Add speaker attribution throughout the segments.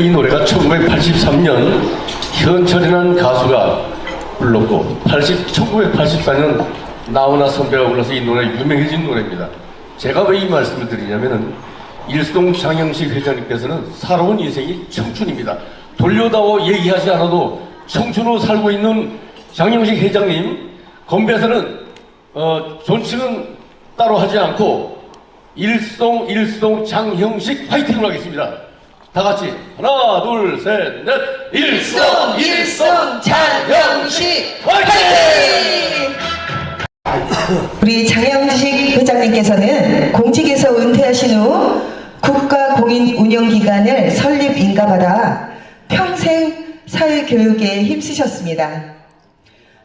Speaker 1: 이 노래가 1983년 현철이라는 가수가 불렀고 80, 1984년 나훈아 선배가 불러서 이 노래 유명해진 노래입니다. 제가 왜 이 말씀을 드리냐면은 일동 장영식 회장님께서는 살아온 인생이 청춘입니다. 돌려다오 얘기하지 않아도 청춘으로 살고 있는 장영식 회장님 건배에서는 어, 존칭은 따로 하지 않고 일송 일송 장형식 파이팅을 하겠습니다. 다 같이 하나 둘 셋 넷 일송
Speaker 2: 일송 장영식
Speaker 1: 파이팅!
Speaker 2: 우리 장영식 회장님께서는 공직에서 은퇴하신 후 국가공인운영기관을 설립 인가받아 평생 사회교육에 힘쓰셨습니다.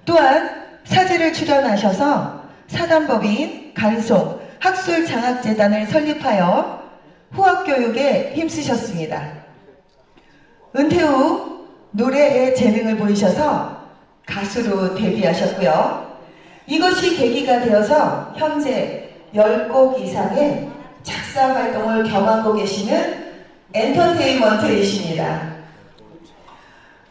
Speaker 2: 또한 사제를 출연하셔서 사단법인 간송 학술장학재단을 설립하여 후학교육에 힘쓰셨습니다. 은퇴 후 노래에 재능을 보이셔서 가수로 데뷔하셨고요. 이것이 계기가 되어서 현재 10곡 이상의 작사 활동을 겸하고 계시는 엔터테인먼트이십니다.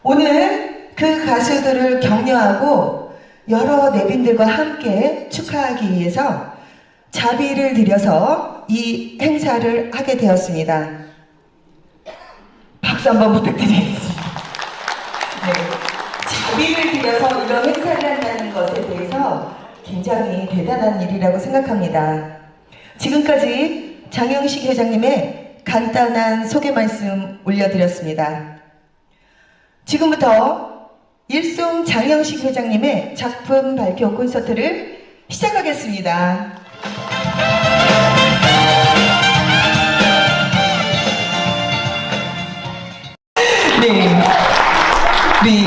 Speaker 2: 오늘 그 가수들을 격려하고 여러 내빈들과 함께 축하하기 위해서 자비를 들여서 이 행사를 하게 되었습니다. 박수 한번 부탁드리겠습니다. 네. 자비를 들여서 이런 행사를 한다는 것에 대해서 굉장히 대단한 일이라고 생각합니다. 지금까지 장영식 회장님의 간단한 소개 말씀 올려드렸습니다. 지금부터 일송 장영식 회장님의 작품 발표 콘서트를 시작하겠습니다. 네. 우리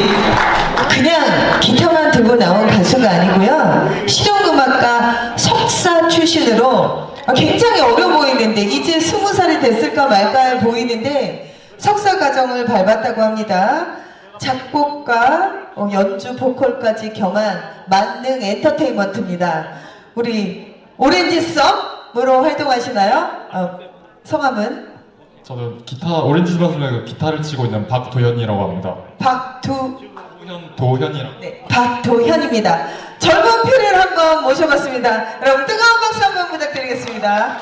Speaker 2: 그냥 기타만 들고 나온 가수가 아니고요. 실용음악가 석사 출신으로 굉장히 어려 보이는데 이제 스무 살이 됐을까 말까 보이는데 석사 과정을 밟았다고 합니다. 작곡가, 어, 연주, 보컬까지 겸한 만능 엔터테인먼트입니다. 우리 오렌지 썸으로 활동하시나요? 어, 성함은
Speaker 3: 저는 기타 오렌지 주바슬레 기타를 치고 있는 박도현이라고 합니다.
Speaker 2: 박두
Speaker 3: 도현 도현이랑
Speaker 2: 네, 박도현입니다. 젊은 표를 한번 모셔봤습니다. 여러분 뜨거운 박수 한번 부탁드리겠습니다.